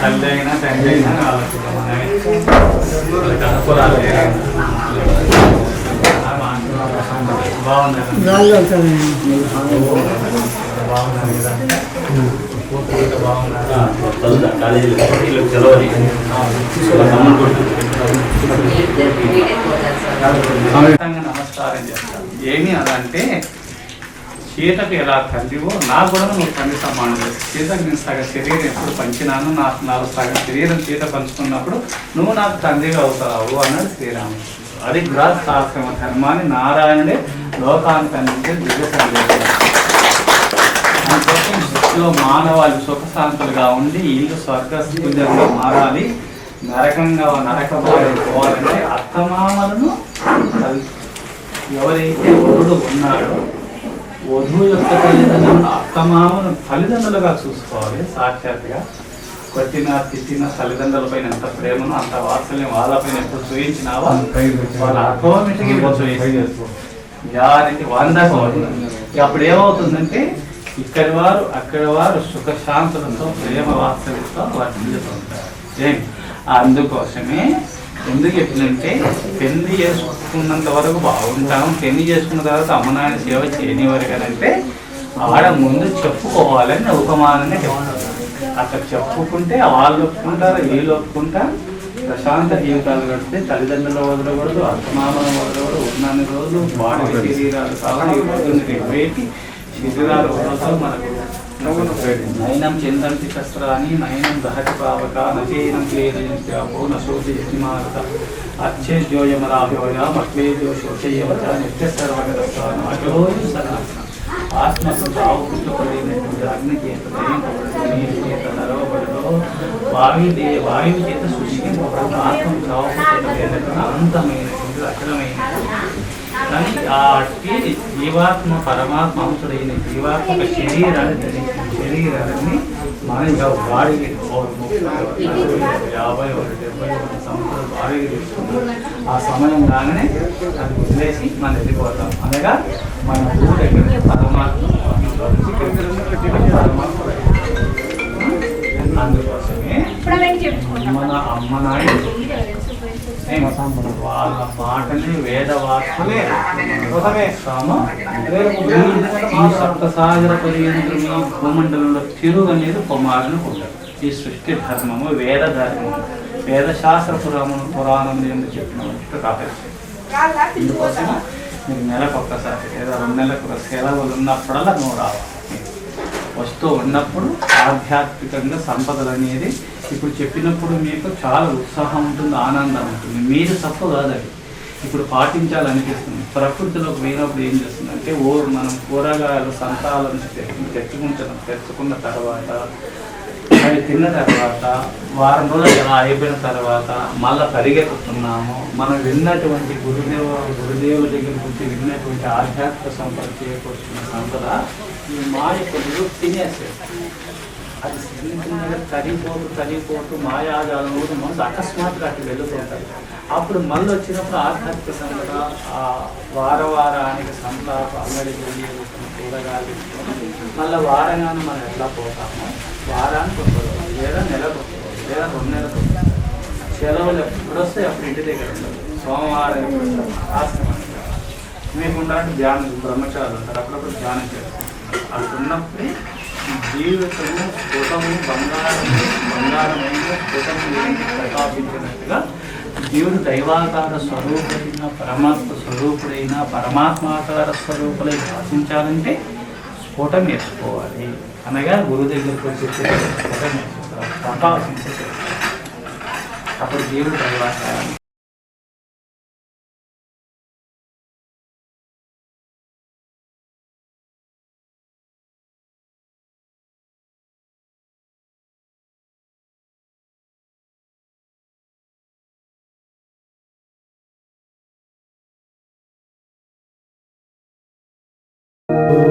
తల్లి అయినా తండ్రి అయినా వాళ్ళకి మనమే అనుకూలాలు నమస్కారం చేస్తాను. ఏమి అదంటే సీతకు ఎలా తండ్రివో నా కూడా నువ్వు తండ్రి సమానం సీతకు నేను సగ శరీరం ఎప్పుడు పంచినాను నాకు నాకు సగ శరీరం చీత పంచుకున్నప్పుడు నువ్వు నాకు తండ్రిగా అవుతావు అన్నాడు శ్రీరాముడు. అది గృహస్థాశ్రమ ధర్మాన్ని నారాయణుడే లోకానికి అందించే దివ్య సందేశం. అందుకోసం సృష్టిలో మానవాళి సుఖశాంతులుగా ఉండి ఇల్లు స్వర్గస్థులుగా మారాలి. నరకంగా నరకబారి పోవాలంటే అత్తమామలను కల్- ఎవరైతే వరుడు ఉన్నాడో వధువు యొక్క తల్లిదండ్రులను అత్తమామను తల్లిదండ్రులుగా చూసుకోవాలి సాక్షాత్గా కొట్టిన తిట్టిన తల్లిదండ్రులపైన ఎంత ప్రేమను అంత వాత్సల్యం వాళ్ళపైన ఎప్పుడు చూపించినావో వాళ్ళ ఆటోమేటిక్గా ఇప్పుడు చూపించారు యారికి అప్పుడు ఏమవుతుందంటే ఇక్కడి వారు అక్కడి వారు సుఖశాంతులతో ప్రేమ వాత్సల్యంతో వర్తిల్లుతుంటారు ఏం? అందుకోసమే ఎందుకు ఎప్పుడంటే పెళ్ళి చేసుకున్నంత వరకు బాగుంటాం. పెళ్ళి చేసుకున్న తర్వాత అమ్మనాయన సేవ చేయనివారు కదంటే అంటే ఆడ ముందు చెప్పుకోవాలని ఉపమానంగా చెప్తారు. అక్కడ చెప్పుకుంటే వాళ్ళు ఒప్పుకుంటారు వీళ్ళు ఒప్పుకుంటారు. ప్రశాంత జీవితాలు గడిపితే తల్లిదండ్రుల వదలకూడదు అత్తమామల వదలకూడదు ఉన్నన్ని రోజులు బాడీ శరీరాలు కావాలి ఈ రోజు రేపు మనకు నయనం చందంతి శస్త్రాన్ని నయనం దహతి పావక నచైనం క్లేదయంత్యాపో నశోతి నశోచి యతిమారత అచ్చే జోయమరాభ్యోయ మక్లేజో శోచయ్యవచ నిత్య సర్వగతాన అజోయు సనాతన ఆత్మకు చావుకుంటూ అగ్ని చేత దయింపబడదు నీరు చేత నరవబడదు వాయు దే వాయువు చేత సృష్టింపబడదు ఆత్మకు చావుకుంటూ అనంతమైనటువంటి అఖిలమైనటువంటి కానీ ఆ అట్టి జీవాత్మ పరమాత్మ అంశుడైన జీవాత్మక శరీరాన్ని ధరించిన శరీరాన్ని మన ముప్పై ఒకటి, యాభై ఒకటి డెబ్బై ఒకటి సంవత్సరాలు బాడీకి తీసుకున్నాం. ఆ సమయం కాగానే అది వదిలేసి మనం వెళ్ళిపోతాం. అనగా మన ఊరు పరమాత్మ పరమాత్మ అందుకోసమే మన అమ్మ నాయన వాళ్ళ మాటని వేద వాక్కులే సామ సప్త భూమండలంలో తిరుగు అనేది కుమారుని ఉంటారు ఈ సృష్టి ధర్మము వేద ధర్మము వేద శాస్త్ర పురాణం పురాణం ఎందుకు చెప్పిన కాపేసి ఇందుకోసం మీరు నెలకు ఒక్కసారి లేదా రెండు నెలలకు సెలవులు ఉన్నప్పుడల్లా నువ్వు రావాలి వస్తూ ఉన్నప్పుడు ఆధ్యాత్మికంగా సంపదలు అనేది ఇప్పుడు చెప్పినప్పుడు మీకు చాలా ఉత్సాహం ఉంటుంది ఆనందం ఉంటుంది. మీరు తప్పు కాదండి ఇప్పుడు పాటించాలనిపిస్తుంది. ప్రకృతిలోకి పోయినప్పుడు ఏం చేస్తుంది అంటే ఓ మనం కూరగాయలు సంతాలను తెచ్చుకుంటున్నాం తెచ్చుకున్న తర్వాత అవి తిన్న తర్వాత వారం రోజులు ఎలా అయిపోయిన తర్వాత మళ్ళీ పరిగెత్తుతున్నాము. మనం విన్నటువంటి గురుదేవ గురుదేవుల దగ్గర నుంచి విన్నటువంటి ఆధ్యాత్మిక సంపద చేకూర్చున్న సంపద ఈ మా యొక్క తినేసేది అది సిద్ధించిన తరిగిపోతూ తరిగిపోతూ మాయాజాలం కూడా మనసు అకస్మాత్తుగా అటు వెళుతుంటాయి అప్పుడు మళ్ళీ వచ్చినప్పుడు ఆధ్యాత్మిక సంపద ఆ వార వారానికి సంతాప అంగడి వెళ్ళి కూరగాయలు మళ్ళీ వారంగానే మనం ఎట్లా పోతామో వారానికి ఒక రోజు లేదా నెలకు ఒక రోజు లేదా రెండు నెలలకు సెలవులు ఎప్పుడు వస్తే అప్పుడు ఇంటి దగ్గర ఉండదు సోమవారం ఎప్పుడు వస్తే ఆశ్రమానికి మీకుండా ధ్యానం బ్రహ్మచారులు ఉంటారు. అప్పుడప్పుడు ధ్యానం చేస్తారు. అక్కడ ఉన్నప్పుడే జీవితము స్ఫుటము బంగారం బంగారమైన స్ఫుటము ప్రకాశించినట్టుగా దేవుడు దైవాకార స్వరూపుడైన పరమాత్మ స్వరూపుడైన పరమాత్మాకార స్వరూపులై భాషించాలంటే స్ఫుటం వేసుకోవాలి అనగా గురువు దగ్గరికి వచ్చి స్ఫుటం వేసుకోవాలి ప్రకాశించాలి అప్పుడు దేవుడు దైవాకారం you.